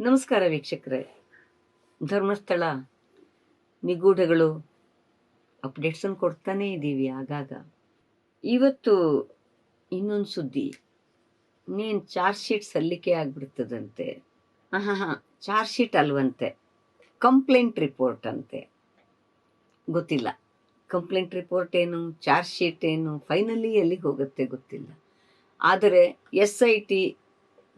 ನಮಸ್ಕಾರ ವೀಕ್ಷಕರೇ. ಧರ್ಮಸ್ಥಳ ನಿಗೂಢಗಳು ಅಪ್ಡೇಟ್ಸನ್ನು ಕೊಡ್ತಾನೇ ಇದ್ದೀವಿ ಆಗಾಗ. ಇವತ್ತು ಇನ್ನೊಂದು ಸುದ್ದಿ. ನೀನು ಚಾರ್ಜ್ ಶೀಟ್ ಸಲ್ಲಿಕೆ ಆಗಿಬಿಡ್ತದಂತೆ. ಹಾಂ ಹಾಂ ಚಾರ್ಜ್ ಶೀಟ್ ಅಲ್ವಂತೆ. ಕಂಪ್ಲೇಂಟ್ ರಿಪೋರ್ಟ್ ಅಂತೆ. ಗೊತ್ತಿಲ್ಲ. ಕಂಪ್ಲೇಂಟ್ ರಿಪೋರ್ಟ್ ಏನು ಚಾರ್ಜ್ ಶೀಟ್ ಏನು ಫೈನಲಿ ಎಲ್ಲಿಗೆ ಹೋಗುತ್ತೆ ಗೊತ್ತಿಲ್ಲ. ಆದರೆ ಎಸ್ ಐ ಟಿ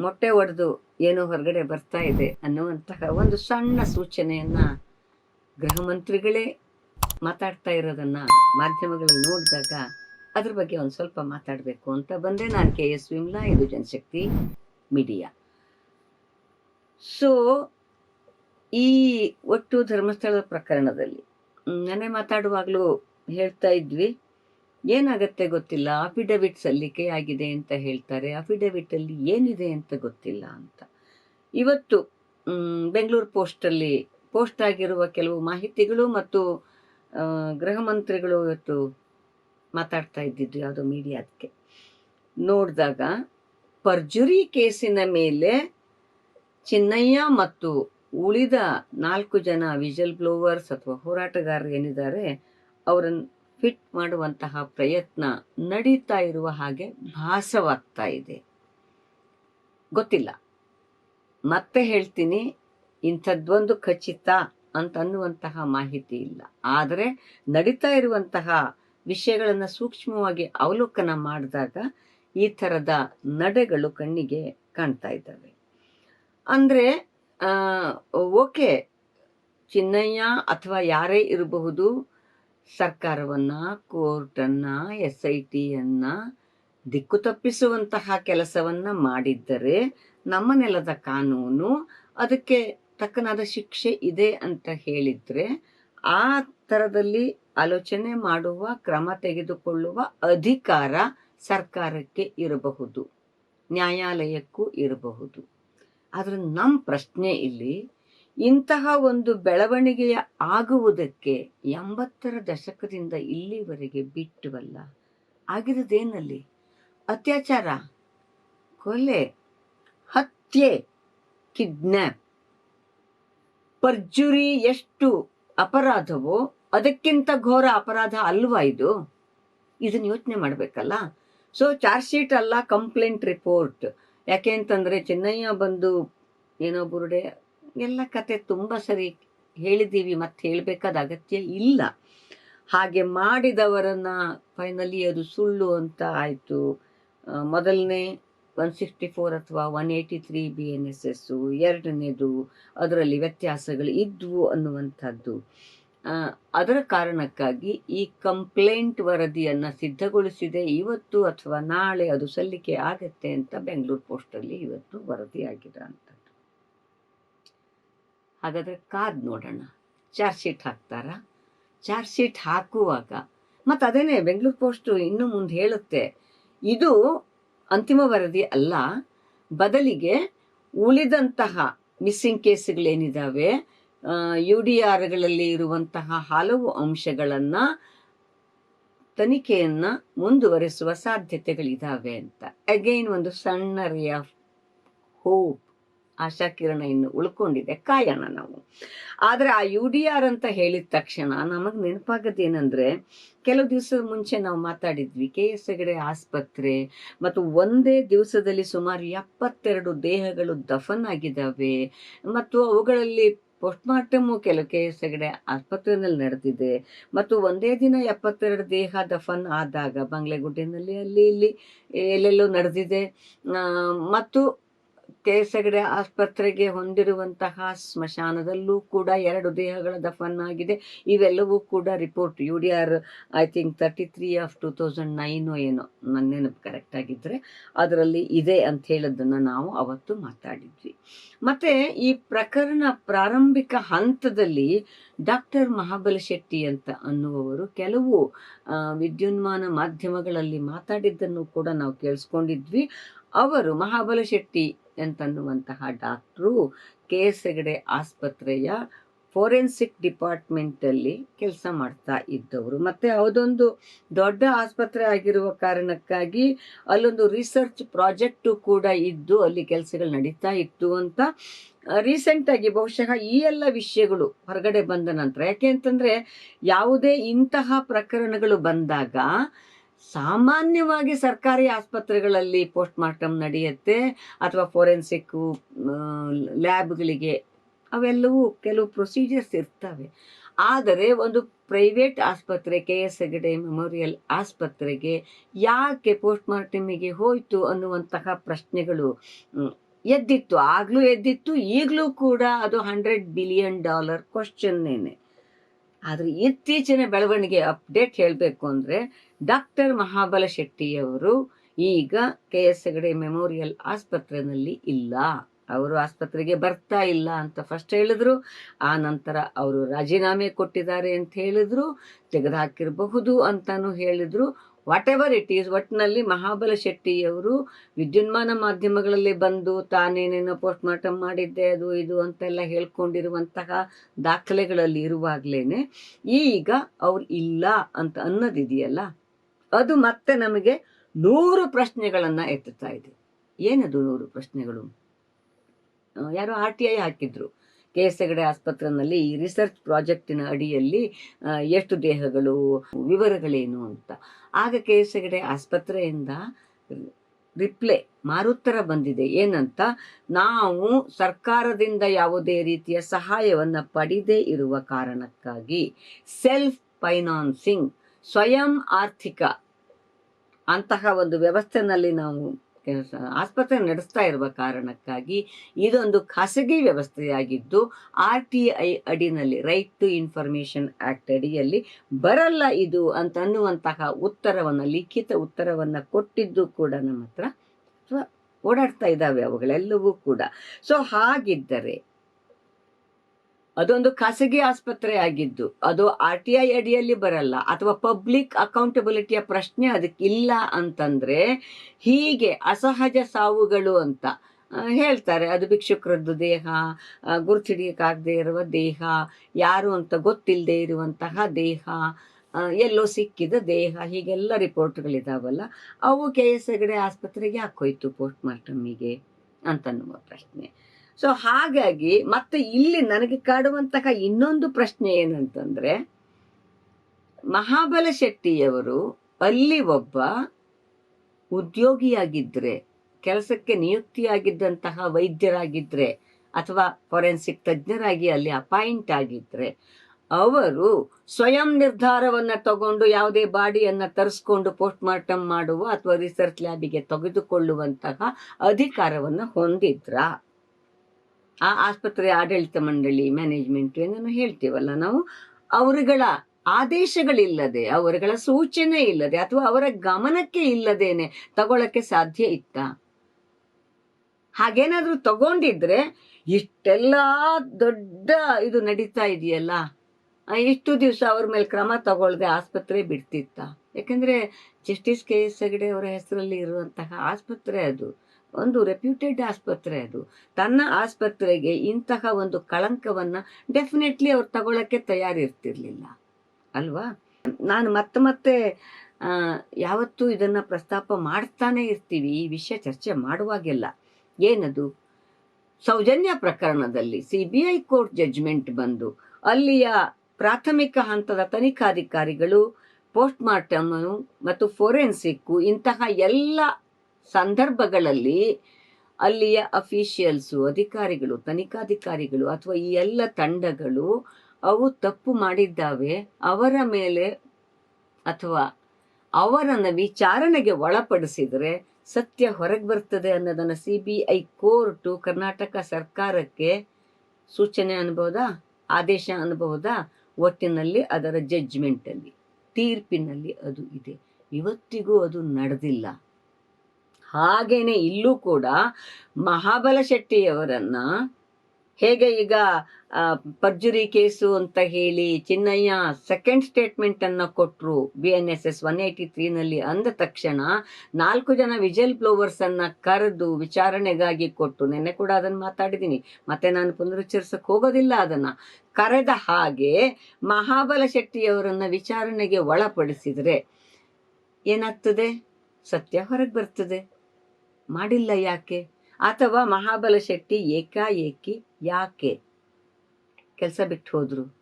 ಮೊಟ್ಟೆ ಒಡೆದು ಏನೋ ಹೊರಗಡೆ ಬರ್ತಾ ಇದೆ ಅನ್ನುವಂತಹ ಒಂದು ಸಣ್ಣ ಸೂಚನೆಯನ್ನ ಗೃಹ ಮಂತ್ರಿಗಳೇ ಮಾತಾಡ್ತಾ ಇರೋದನ್ನ ಮಾಧ್ಯಮಗಳಲ್ಲಿ ನೋಡಿದಾಗ ಅದ್ರ ಬಗ್ಗೆ ಒಂದು ಸ್ವಲ್ಪ ಮಾತಾಡಬೇಕು ಅಂತ ಬಂದೆ. ನಾನು ಕೆ ಎಸ್ ವಿಮ್ಲಾ, ಇದು ಜನಶಕ್ತಿ ಮೀಡಿಯಾ. ಸೊ ಈ ಒಟ್ಟು ಧರ್ಮಸ್ಥಳದ ಪ್ರಕರಣದಲ್ಲಿ ನಾನೇ ಮಾತಾಡುವಾಗಲೂ ಹೇಳ್ತಾ ಇದ್ವಿ. ಏನಾಗತ್ತೆ ಗೊತ್ತಿಲ್ಲ? ಅಫಿಡವಿಟ್ ಸಲ್ಲಿಕೆ ಆಗಿದೆ ಅಂತ ಹೇಳ್ತಾರೆ. ಅಫಿಡವಿಟ್ ಅಲ್ಲಿ ಏನಿದೆ ಅಂತ ಗೊತ್ತಿಲ್ಲ ಅಂತ. ಇವತ್ತು ಬೆಂಗಳೂರು ಪೋಸ್ಟಲ್ಲಿ ಪೋಸ್ಟ್ ಆಗಿರುವ ಕೆಲವು ಮಾಹಿತಿಗಳು ಮತ್ತು ಗೃಹ ಮಂತ್ರಿಗಳು ಇವತ್ತು ಮಾತಾಡ್ತಾ ಇದ್ದಿದ್ದು ಯಾವುದೋ ಮೀಡಿಯಾದಕ್ಕೆ ನೋಡಿದಾಗ ಪರ್ಜುರಿ ಕೇಸಿನ ಮೇಲೆ ಚಿನ್ನಯ್ಯ ಮತ್ತು ಉಳಿದ ನಾಲ್ಕು ಜನ ವಿಜಲ್ ಬ್ಲೋವರ್ಸ್ ಅಥವಾ ಹೋರಾಟಗಾರರು ಏನಿದ್ದಾರೆ ಅವರನ್ನು ಫಿಟ್ ಮಾಡುವಂತಹ ಪ್ರಯತ್ನ ನಡೀತಾ ಇರುವ ಹಾಗೆ ಭಾಸವಾಗ್ತಾ ಇದೆ. ಗೊತ್ತಿಲ್ಲ. ಮತ್ತೆ ಹೇಳ್ತೀನಿ, ಇಂಥದ್ದೊಂದು ಖಚಿತ ಅಂತ ಅನ್ನುವಂತಹ ಮಾಹಿತಿ ಇಲ್ಲ. ಆದರೆ ನಡೀತಾ ಇರುವಂತಹ ವಿಷಯಗಳನ್ನು ಸೂಕ್ಷ್ಮವಾಗಿ ಅವಲೋಕನ ಮಾಡಿದಾಗ ಈ ಥರದ ನಡೆಗಳು ಕಣ್ಣಿಗೆ ಕಾಣ್ತಾ ಇದ್ದಾವೆ. ಅಂದರೆ ಓಕೆ, ಚಿನ್ನಯ್ಯ ಅಥವಾ ಯಾರೇ ಇರಬಹುದು ಸರ್ಕಾರವನ್ನ, ಕೋರ್ಟನ್ನ ಎಸ್ ಐ ಟಿಯನ್ನ ದಿಕ್ಕು ತಪ್ಪಿಸುವಂತಹ ಕೆಲಸವನ್ನ ಮಾಡಿದ್ದರೆ ನಮ್ಮ ನೆಲದ ಕಾನೂನು ಅದಕ್ಕೆ ತಕ್ಕನಾದ ಶಿಕ್ಷೆ ಇದೆ ಅಂತ ಹೇಳಿದ್ರೆ ಆ ಥರದಲ್ಲಿ ಆಲೋಚನೆ ಮಾಡುವ, ಕ್ರಮ ತೆಗೆದುಕೊಳ್ಳುವ ಅಧಿಕಾರ ಸರ್ಕಾರಕ್ಕೆ ಇರಬಹುದು, ನ್ಯಾಯಾಲಯಕ್ಕೂ ಇರಬಹುದು. ಆದರೆ ನಮ್ಮ ಪ್ರಶ್ನೆ ಇಲ್ಲಿ ಇಂತಹ ಒಂದು ಬೆಳವಣಿಗೆಯ ಆಗುವುದಕ್ಕೆ ಎಂಬತ್ತರ ದಶಕದಿಂದ ಇಲ್ಲಿವರೆಗೆ ಬಿಟ್ಟುವಲ್ಲ. ಆಗಿರೋದೇನಲ್ಲಿ ಅತ್ಯಾಚಾರ, ಕೊಲೆ, ಹತ್ಯೆ ಕಿಡ್ನ್ಯಾಪ್ ಪರ್ಜುರಿ ಎಷ್ಟು ಅಪರಾಧವೋ ಅದಕ್ಕಿಂತ ಘೋರ ಅಪರಾಧ ಅಲ್ವಾ ಇದು? ಇದನ್ನ ಯೋಚನೆ ಮಾಡಬೇಕಲ್ಲ. ಸೊ ಚಾರ್ಜ್ ಶೀಟ್ ಅಲ್ಲ ಕಂಪ್ಲೇಂಟ್ ರಿಪೋರ್ಟ್ ಯಾಕೆ ಅಂತಂದರೆ, ಚೆನ್ನಯ್ಯ ಬಂದು ಏನೋ ಬುರುಡೆ ಎಲ್ಲ ಕತೆ ತುಂಬ ಸರಿ ಹೇಳಿದ್ದೀವಿ, ಮತ್ತೆ ಹೇಳಬೇಕಾದ ಅಗತ್ಯ ಇಲ್ಲ. ಹಾಗೆ ಮಾಡಿದವರನ್ನ ಫೈನಲಿ ಅದು ಸುಳ್ಳು ಅಂತ ಆಯಿತು. ಮೊದಲನೇ ಒನ್ ಸಿಕ್ಸ್ಟಿ ಫೋರ್ ಅಥವಾ one eighty three B N S S ಎರಡನೇದು ಅದರಲ್ಲಿ ವ್ಯತ್ಯಾಸಗಳು ಇದ್ವು ಅನ್ನುವಂಥದ್ದು. ಅದರ ಕಾರಣಕ್ಕಾಗಿ ಈ ಕಂಪ್ಲೇಂಟ್ ವರದಿಯನ್ನು ಸಿದ್ಧಗೊಳಿಸಿದೆ. ಇವತ್ತು ಅಥವಾ ನಾಳೆ ಅದು ಸಲ್ಲಿಕೆ ಆಗತ್ತೆ ಅಂತ ಬೆಂಗಳೂರು ಪೋಸ್ಟಲ್ಲಿ ಇವತ್ತು ವರದಿಯಾಗಿದೆ ಅಂತ. ಹಾಗಾದ್ರೆ ಕಾದ್ ನೋಡೋಣ. ಚಾರ್ಜ್ ಶೀಟ್ ಹಾಕ್ತಾರಾ? ಚಾರ್ಜ್ ಶೀಟ್ ಹಾಕುವಾಗ, ಮತ್ತು ಅದೇನೆ ಬೆಂಗಳೂರು ಪೋಸ್ಟು ಇನ್ನು ಮುಂದೆ ಹೇಳುತ್ತೆ, ಇದು ಅಂತಿಮ ವರದಿ ಅಲ್ಲ, ಬದಲಿಗೆ ಉಳಿದಂತಹ ಮಿಸ್ಸಿಂಗ್ ಕೇಸ್ಗಳೇನಿದ್ದಾವೆ ಯು ಡಿ ಆರ್ಗಳಲ್ಲಿ ಇರುವಂತಹ ಹಲವು ಅಂಶಗಳನ್ನು ತನಿಖೆಯನ್ನು ಮುಂದುವರಿಸುವ ಸಾಧ್ಯತೆಗಳಿದ್ದಾವೆ ಅಂತ. ಅಗೈನ್ ಒಂದು ಸಣ್ಣ ರೇ ಆಫ್ ಹೋಪ್ ಆಶಾಕಿರಣ ಇನ್ನು ಉಳ್ಕೊಂಡಿದೆ. ಕಾಯೋಣ ನಾವು. ಆದರೆ ಆ ಯು ಡಿ ಆರ್ ಅಂತ ಹೇಳಿದ ತಕ್ಷಣ ನಮಗೆ ನೆನಪಾಗದೇನೆಂದ್ರೆ ಕೆಲವು ದಿವಸದ ಮುಂಚೆ ನಾವು ಮಾತಾಡಿದ್ವಿ ಕೆ ಎಸ್ ಹೆಗಡೆ ಆಸ್ಪತ್ರೆ ಮತ್ತು ಒಂದೇ ದಿವಸದಲ್ಲಿ ಸುಮಾರು ಎಪ್ಪತ್ತೆರಡು ದೇಹಗಳು ದಫನ್ ಆಗಿದ್ದಾವೆ ಮತ್ತು ಅವುಗಳಲ್ಲಿ ಪೋಸ್ಟ್ಮಾರ್ಟಮು ಕೆಲವು ಕೆ ಎಸ್ ಹೆಗಡೆ ಆಸ್ಪತ್ರೆಯಲ್ಲಿ ನಡೆದಿದೆ ಮತ್ತು ಒಂದೇ ದಿನ ಎಪ್ಪತ್ತೆರಡು ದೇಹ ದಫನ್ ಆದಾಗ ಬಂಗ್ಲೆಗುಡ್ಡೆನಲ್ಲಿ ಅಲ್ಲಿ ಇಲ್ಲಿ ಎಲ್ಲೆಲ್ಲೋ ನಡೆದಿದೆ. ಆ, ಮತ್ತು ಹೆಗಡೆ ಆಸ್ಪತ್ರೆಗೆ ಹೊಂದಿರುವಂತಹ ಸ್ಮಶಾನದಲ್ಲೂ ಕೂಡ ಎರಡು ದೇಹಗಳ ದಫನ್ ಆಗಿದೆ. ಇವೆಲ್ಲವೂ ಕೂಡ report U D R, I think thirty three of two thousand nine ಏನೋ, ನನ್ನ ನೆನಪು ಕರೆಕ್ಟ್ ಆಗಿದ್ದರೆ ಅದರಲ್ಲಿ ಇದೆ ಅಂತ ಹೇಳೋದನ್ನು ನಾವು ಅವತ್ತು ಮಾತಾಡಿದ್ವಿ. ಮತ್ತೆ ಈ ಪ್ರಕರಣ ಪ್ರಾರಂಭಿಕ ಹಂತದಲ್ಲಿ ಡಾಕ್ಟರ್ ಮಹಾಬಲ ಶೆಟ್ಟಿ ಅಂತ ಅನ್ನುವವರು ಕೆಲವು ವಿದ್ಯುನ್ಮಾನ ಮಾಧ್ಯಮಗಳಲ್ಲಿ ಮಾತಾಡಿದ್ದನ್ನು ಕೂಡ ನಾವು ಕೇಳಿಸ್ಕೊಂಡಿದ್ವಿ. ಅವರು ಮಹಾಬಲ ಶೆಟ್ಟಿ ಅಂತನ್ನುವಂತಹ ಡಾಕ್ಟ್ರು ಕೆ ಎಸ್ ಹೆಗಡೆ ಆಸ್ಪತ್ರೆಯ ಫೋರೆನ್ಸಿಕ್ ಡಿಪಾರ್ಟ್ಮೆಂಟಲ್ಲಿ ಕೆಲಸ ಮಾಡ್ತಾ ಇದ್ದವರು. ಮತ್ತು ಅದೊಂದು ದೊಡ್ಡ ಆಸ್ಪತ್ರೆ ಆಗಿರುವ ಕಾರಣಕ್ಕಾಗಿ ಅಲ್ಲೊಂದು ರಿಸರ್ಚ್ ಪ್ರಾಜೆಕ್ಟು ಕೂಡ ಇದ್ದು ಅಲ್ಲಿ ಕೆಲಸಗಳು ನಡೀತಾ ಇತ್ತು ಅಂತ ರೀಸೆಂಟಾಗಿ ಬಹುಶಃ ಈ ಎಲ್ಲ ವಿಷಯಗಳು ಹೊರಗಡೆ ಬಂದ ನಂತರ, ಯಾಕೆ ಅಂತಂದರೆ ಯಾವುದೇ ಇಂತಹ ಪ್ರಕರಣಗಳು ಬಂದಾಗ ಸಾಮಾನ್ಯವಾಗಿ ಸರ್ಕಾರಿ ಆಸ್ಪತ್ರೆಗಳಲ್ಲಿ ಪೋಸ್ಟ್ ಮಾರ್ಟಮ್ ನಡೆಯುತ್ತೆ ಅಥವಾ ಫೋರೆನ್ಸಿಕ್ ಲ್ಯಾಬ್ಗಳಿಗೆ ಅವೆಲ್ಲವೂ ಕೆಲವು ಪ್ರೊಸೀಜರ್ಸ್ ಇರ್ತವೆ. ಆದರೆ ಒಂದು ಪ್ರೈವೇಟ್ ಆಸ್ಪತ್ರೆ, ಕೆ ಎಸ್ ಹೆಗಡೆ ಮೆಮೋರಿಯಲ್ ಆಸ್ಪತ್ರೆಗೆ ಯಾಕೆ ಪೋಸ್ಟ್ ಮಾರ್ಟಮಿಗೆ ಹೋಯಿತು ಅನ್ನುವಂತಹ ಪ್ರಶ್ನೆಗಳು ಎದ್ದಿತ್ತು. ಆಗಲೂ ಎದ್ದಿತ್ತು, ಈಗಲೂ ಕೂಡ ಅದು ಹಂಡ್ರೆಡ್ ಬಿಲಿಯನ್ ಡಾಲರ್ ಕ್ವಶನ್ನೇನೆ ಆದರೆ ಇತ್ತೀಚಿನ ಬೆಳವಣಿಗೆ ಅಪ್ಡೇಟ್ ಹೇಳಬೇಕು ಅಂದರೆ ಡಾಕ್ಟರ್ ಮಹಾಬಲ ಶೆಟ್ಟಿಯವರು ಈಗ ಕೆ ಎಸ್ ಹೆಗಡೆ ಮೆಮೋರಿಯಲ್ ಆಸ್ಪತ್ರೆಯಲ್ಲಿ ಇಲ್ಲ. ಅವರು ಆಸ್ಪತ್ರೆಗೆ ಬರ್ತಾ ಇಲ್ಲ ಅಂತ ಫಸ್ಟ್ ಹೇಳಿದ್ರು. ಆ ನಂತರ ಅವರು ರಾಜೀನಾಮೆ ಕೊಟ್ಟಿದ್ದಾರೆ ಅಂತ ಹೇಳಿದ್ರು. ತೆಗೆದುಹಾಕಿರಬಹುದು ಅಂತಾನು ಹೇಳಿದ್ರು. ವಾಟ್ ಎವರ್ ಇಟ್ ಈಸ್ ಒಟ್ಟಿನಲ್ಲಿ ಮಹಾಬಲ ಶೆಟ್ಟಿಯವರು ವಿದ್ಯುನ್ಮಾನ ಮಾಧ್ಯಮಗಳಲ್ಲಿ ಬಂದು ತಾನೇನೇನೋ ಪೋಸ್ಟ್ ಮಾರ್ಟಮ್ ಮಾಡಿದ್ದೆ, ಅದು ಇದು ಅಂತೆಲ್ಲ ಹೇಳ್ಕೊಂಡಿರುವಂತಹ ದಾಖಲೆಗಳಲ್ಲಿ ಇರುವಾಗಲೇ ಈಗ ಅವ್ರು ಇಲ್ಲ ಅಂತ ಅನ್ನೋದಿದೆಯಲ್ಲ? ಅದು ಮತ್ತೆ ನಮಗೆ ನೂರು ಪ್ರಶ್ನೆಗಳನ್ನು ಎತ್ತುತ್ತಾ ಇದೆ. ಏನದು ನೂರು ಪ್ರಶ್ನೆಗಳು? ಯಾರೋ ಆರ್ ಟಿ ಐ ಹಾಕಿದ್ರು. ಕೆ ಎಸ್ ಹೆಗಡೆ ಆಸ್ಪತ್ರೆಯಲ್ಲಿ ಈ ರಿಸರ್ಚ್ ಪ್ರಾಜೆಕ್ಟಿನ ಅಡಿಯಲ್ಲಿ ಎಷ್ಟು ದೇಹಗಳು, ವಿವರಗಳೇನು ಅಂತ. ಆಗ ಕೆ ಎಸ್ ಹೆಗಡೆ ಆಸ್ಪತ್ರೆಯಿಂದ ರಿಪ್ಲೈ, ಮಾರುತ್ತರ ಬಂದಿದೆ. ಏನಂತ, ನಾವು ಸರ್ಕಾರದಿಂದ ಯಾವುದೇ ರೀತಿಯ ಸಹಾಯವನ್ನು ಪಡೆದೇ ಇರುವ ಕಾರಣಕ್ಕಾಗಿ ಸೆಲ್ಫ್ ಫೈನಾನ್ಸಿಂಗ್, ಸ್ವಯಂ ಆರ್ಥಿಕ ಅಂತಹ ಒಂದು ವ್ಯವಸ್ಥೆನಲ್ಲಿ ನಾವು ಕೆಲಸ ಆಸ್ಪತ್ರೆ ನಡೆಸ್ತಾ ಇರುವ ಕಾರಣಕ್ಕಾಗಿ ಇದೊಂದು ಖಾಸಗಿ ವ್ಯವಸ್ಥೆಯಾಗಿದ್ದು, ಆರ್ ಟಿ ಐ ಅಡಿನಲ್ಲಿ ರೈಟ್ ಟು ಇನ್ಫಾರ್ಮೇಶನ್ ಆಕ್ಟ್ ಅಡಿಯಲ್ಲಿ ಬರಲ್ಲ ಇದು ಅಂತ ಅನ್ನುವಂತಹ ಉತ್ತರವನ್ನು, ಲಿಖಿತ ಉತ್ತರವನ್ನು ಕೊಟ್ಟಿದ್ದು ಕೂಡ ನಮ್ಮ ಹತ್ರ ಓಡಾಡ್ತಾ ಇದ್ದಾವೆ ಅವುಗಳೆಲ್ಲವೂ ಕೂಡ. ಸೊ ಹಾಗಿದ್ದರೆ ಅದೊಂದು ಖಾಸಗಿ ಆಸ್ಪತ್ರೆ ಆಗಿದ್ದು, ಅದು ಆರ್ ಟಿ ಐ ಅಡಿಯಲ್ಲಿ ಬರಲ್ಲ, ಅಥವಾ ಪಬ್ಲಿಕ್ ಅಕೌಂಟಬಿಲಿಟಿಯ ಪ್ರಶ್ನೆ ಅದಕ್ಕೆ ಇಲ್ಲ ಅಂತಂದ್ರೆ ಹೀಗೆ ಅಸಹಜ ಸಾವುಗಳು ಅಂತ ಹೇಳ್ತಾರೆ. ಅದು ಭಿಕ್ಷುಕರದ್ದು ದೇಹ ಗುರುತಿಡಿಯಕ್ಕಾಗದೇ ಇರುವ ದೇಹ, ಯಾರು ಅಂತ ಗೊತ್ತಿಲ್ಲದೆ ಇರುವಂತಹ ದೇಹ ಎಲ್ಲೋ ಸಿಕ್ಕಿದ ದೇಹ, ಹೀಗೆಲ್ಲ ರಿಪೋರ್ಟ್ಗಳಿದಾವಲ್ಲ, ಅವು ಕೆ ಎಸ್ ಹೆಗಡೆ ಆಸ್ಪತ್ರೆಗೆ ಹಾಕೋಯ್ತು ಪೋಸ್ಟ್ ಮಾರ್ಟಮಿಗೆ ಅಂತನ್ನುವ ಪ್ರಶ್ನೆ. ಸೊ ಹಾಗಾಗಿ ಮತ್ತೆ ಇಲ್ಲಿ ನನಗೆ ಕಾಡುವಂತಹ ಇನ್ನೊಂದು ಪ್ರಶ್ನೆ ಏನಂತಂದ್ರೆ, ಮಹಾಬಲ ಶೆಟ್ಟಿಯವರು ಅಲ್ಲಿ ಒಬ್ಬ ಉದ್ಯೋಗಿಯಾಗಿದ್ರೆ, ಕೆಲಸಕ್ಕೆ ನಿಯುಕ್ತಿಯಾಗಿದ್ದಂತಹ ವೈದ್ಯರಾಗಿದ್ರೆ, ಅಥವಾ ಫೊರೆನ್ಸಿಕ್ ತಜ್ಞರಾಗಿ ಅಲ್ಲಿ ಅಪಾಯಿಂಟ್ ಆಗಿದ್ರೆ, ಅವರು ಸ್ವಯಂ ನಿರ್ಧಾರವನ್ನ ತಗೊಂಡು ಯಾವುದೇ ಬಾಡಿಯನ್ನ ತರಿಸ್ಕೊಂಡು ಪೋಸ್ಟ್ ಮಾರ್ಟಮ್ ಮಾಡುವ ಅಥವಾ ರಿಸರ್ಚ್ ಲ್ಯಾಬಿಗೆ ತೆಗೆದುಕೊಳ್ಳುವಂತಹ ಅಧಿಕಾರವನ್ನು ಹೊಂದಿದ್ರ? ಆ ಆಸ್ಪತ್ರೆ ಆಡಳಿತ ಮಂಡಳಿ ಮ್ಯಾನೇಜ್ಮೆಂಟ್ ಏನನ್ನು ಹೇಳ್ತೀವಲ್ಲ ನಾವು? ಅವರುಗಳ ಆದೇಶಗಳಿಲ್ಲದೆ, ಅವರುಗಳ ಸೂಚನೆ ಇಲ್ಲದೆ ಅಥವಾ ಅವರ ಗಮನಕ್ಕೆ ಇಲ್ಲದೇನೆ ತಗೊಳಕ್ಕೆ ಸಾಧ್ಯ ಇತ್ತ? ಹಾಗೇನಾದ್ರೂ ತಗೊಂಡಿದ್ರೆ ಇಷ್ಟೆಲ್ಲ ದೊಡ್ಡ ಇದು ನಡೀತಾ ಇದೆಯಲ್ಲ? ಇಷ್ಟು ದಿವಸ ಅವ್ರ ಮೇಲೆ ಕ್ರಮ ತಗೊಳ್ಳದೆ ಆಸ್ಪತ್ರೆ ಬಿಡ್ತಿತ್ತ? ಯಾಕಂದ್ರೆ ಜಸ್ಟಿಸ್ ಕೆ ಎಸ್ ಹೆಗಡೆ ಅವರ ಹೆಸರಲ್ಲಿ ಇರುವಂತಹ ಆಸ್ಪತ್ರೆ ಅದು. ಒಂದು ರೆಪ್ಯೂಟೆಡ್ ಆಸ್ಪತ್ರೆ ಅದು. ತನ್ನ ಆಸ್ಪತ್ರೆಗೆ ಇಂತಹ ಒಂದು ಕಳಂಕವನ್ನ ಡೆಫಿನೆಟ್ಲಿ ಅವ್ರು ತಗೊಳಕ್ಕೆ ತಯಾರಿರ್ತಿರ್ಲಿಲ್ಲ. ಅಲ್ವಾ? ನಾನು ಮತ್ತೆ ಮತ್ತೆ ಯಾವತ್ತೂ ಇದನ್ನ ಪ್ರಸ್ತಾಪ ಮಾಡ್ತಾನೆ ಇರ್ತೀವಿ. ಈ ವಿಷಯ ಚರ್ಚೆ ಮಾಡುವಾಗೆಲ್ಲ. ಏನದು? ಸೌಜನ್ಯ ಪ್ರಕರಣದಲ್ಲಿ C B I court judgment ಬಂದು ಅಲ್ಲಿಯ ಪ್ರಾಥಮಿಕ ಹಂತದ ತನಿಖಾಧಿಕಾರಿಗಳು ಪೋಸ್ಟ್ ಮಾರ್ಟಮ್ ಮತ್ತು ಫೋರೆನ್ಸಿಕ್ಕು ಇಂತಹ ಎಲ್ಲ ಸಂದರ್ಭಗಳಲ್ಲಿ ಅಲ್ಲಿಯ ಅಫಿಷಿಯಲ್ಸು, ಅಧಿಕಾರಿಗಳು, ತನಿಖಾಧಿಕಾರಿಗಳು ಅಥವಾ ಈ ಎಲ್ಲ ತಂಡಗಳು ಅವು ತಪ್ಪು ಮಾಡಿದ್ದಾವೆ, ಅವರ ಮೇಲೆ ಅಥವಾ ಅವರನ್ನು ವಿಚಾರಣೆಗೆ ಒಳಪಡಿಸಿದರೆ ಸತ್ಯ ಹೊರಗೆ ಬರ್ತದೆ ಅನ್ನೋದನ್ನು C B I court Karnataka ಸರ್ಕಾರಕ್ಕೆ ಸೂಚನೆ ಅನ್ಬೋದಾ? ಆದೇಶ ಅನ್ಬಹುದಾ ಒಟ್ಟಿನಲ್ಲಿ ಅದರ ಜಡ್ಜ್ಮೆಂಟಲ್ಲಿ ತೀರ್ಪಿನಲ್ಲಿ ಅದು ಇದೆ. ಇವತ್ತಿಗೂ ಅದು ನಡೆದಿಲ್ಲ. ಹಾಗೇನೆ ಇಲ್ಲೂ ಕೂಡ ಮಹಾಬಲ ಶೆಟ್ಟಿಯವರನ್ನ ಹೇಗೆ ಈಗ ಪರ್ಜುರಿ ಕೇಸು ಅಂತ ಹೇಳಿ ಚಿನ್ನಯ್ಯ ಸೆಕೆಂಡ್ ಸ್ಟೇಟ್ಮೆಂಟ್ ಅನ್ನ ಕೊಟ್ರು B N S S one eighty ತ್ರೀನಲ್ಲಿ ಅಂದ ತಕ್ಷಣ ನಾಲ್ಕು ಜನ ವಿಜಲ್ ಬ್ಲೋವರ್ಸ್ ಅನ್ನ ಕರೆದು ವಿಚಾರಣೆಗಾಗಿ ಕೊಟ್ಟು ನೆನ್ನೆ ಕೂಡ ಅದನ್ನ ಮಾತಾಡಿದ್ದೀನಿ. ಮತ್ತೆ ನಾನು ಪುನರುಚ್ಚರಿಸಕ್ ಹೋಗೋದಿಲ್ಲ ಅದನ್ನ. ಕರೆದ ಹಾಗೆ ಮಹಾಬಲ ಶೆಟ್ಟಿಯವರನ್ನ ವಿಚಾರಣೆಗೆ ಒಳಪಡಿಸಿದ್ರೆ ಏನಾಗ್ತದೆ? ಸತ್ಯ ಹೊರಗೆ ಬರ್ತದೆ. ಮಾಡಿಲ್ಲ ಯಾಕೆ? ಅಥವಾ ಮಹಾಬಲ ಶೆಟ್ಟಿ ಏಕಾಏಕಿ ಯಾಕೆ? ಕೆಲಸ ಬಿಟ್ಟು ಹೋದ್ರು.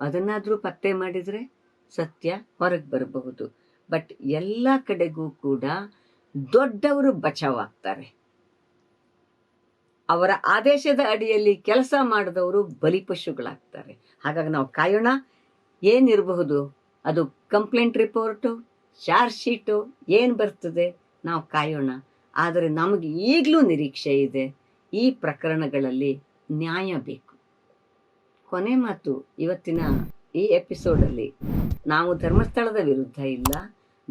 ಅದನ್ನಾದರೂ ಪತ್ತೆ ಮಾಡಿದ್ರೆ ಸತ್ಯ ಹೊರಗೆ ಬರಬಹುದು. ಬಟ್ ಎಲ್ಲ ಕಡೆಗೂ ಕೂಡ ದೊಡ್ಡವರು ಬಚಾವಾಗ್ತಾರೆ. ಅವರ ಆದೇಶದ ಅಡಿಯಲ್ಲಿ ಕೆಲಸ ಮಾಡಿದವರು ಬಲಿಪಶುಗಳಾಗ್ತಾರೆ ಹಾಗಾಗಿ ನಾವು ಕಾಯೋಣ. ಏನಿರಬಹುದು? ಅದು ಕಂಪ್ಲೇಂಟ್ ರಿಪೋರ್ಟು, ಚಾರ್ಜ್ ಶೀಟು, ಏನು ಬರ್ತದೆ? ನಾವು ಕಾಯೋಣ. ಆದರೆ ನಮಗೆ ಈಗಲೂ ನಿರೀಕ್ಷೆ ಇದೆ ಈ ಪ್ರಕರಣಗಳಲ್ಲಿ ನ್ಯಾಯ ಬೇಕು. ಕೊನೆ ಮಾತು ಇವತ್ತಿನ ಈ ಎಪಿಸೋಡಲ್ಲಿ ನಾವು ಧರ್ಮಸ್ಥಳದ ವಿರುದ್ಧ ಇಲ್ಲ,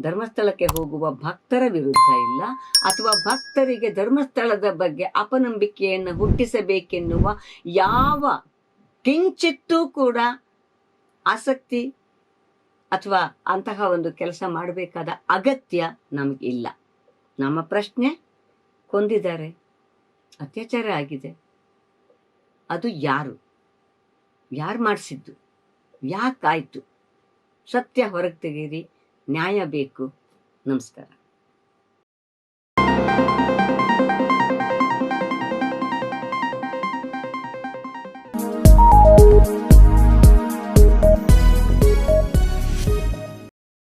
ಧರ್ಮಸ್ಥಳಕ್ಕೆ ಹೋಗುವ ಭಕ್ತರ ವಿರುದ್ಧ ಇಲ್ಲ, ಅಥವಾ ಭಕ್ತರಿಗೆ ಧರ್ಮಸ್ಥಳದ ಬಗ್ಗೆ ಅಪನಂಬಿಕೆಯನ್ನು ಹುಟ್ಟಿಸಬೇಕೆನ್ನುವ ಯಾವ ಕಿಂಚಿತ್ತೂ ಕೂಡ ಆಸಕ್ತಿ ಅಥವಾ ಅಂತಹ ಒಂದು ಕೆಲಸ ಮಾಡಬೇಕಾದ ಅಗತ್ಯ ನಮಗಿಲ್ಲ. ನಮ್ಮ ಪ್ರಶ್ನೆ ಕೊಂದಿದ್ದಾರೆ. ಅತ್ಯಾಚಾರ ಆಗಿದೆ. ಅದು ಯಾರು? ಯಾರು ಮಾಡಿಸಿದ್ದು? ಯಾಕಾಯ್ತು ಸತ್ಯ ಹೊರಗೆ ತೆಗೀರಿ ನ್ಯಾಯ ಬೇಕು. ನಮಸ್ಕಾರ.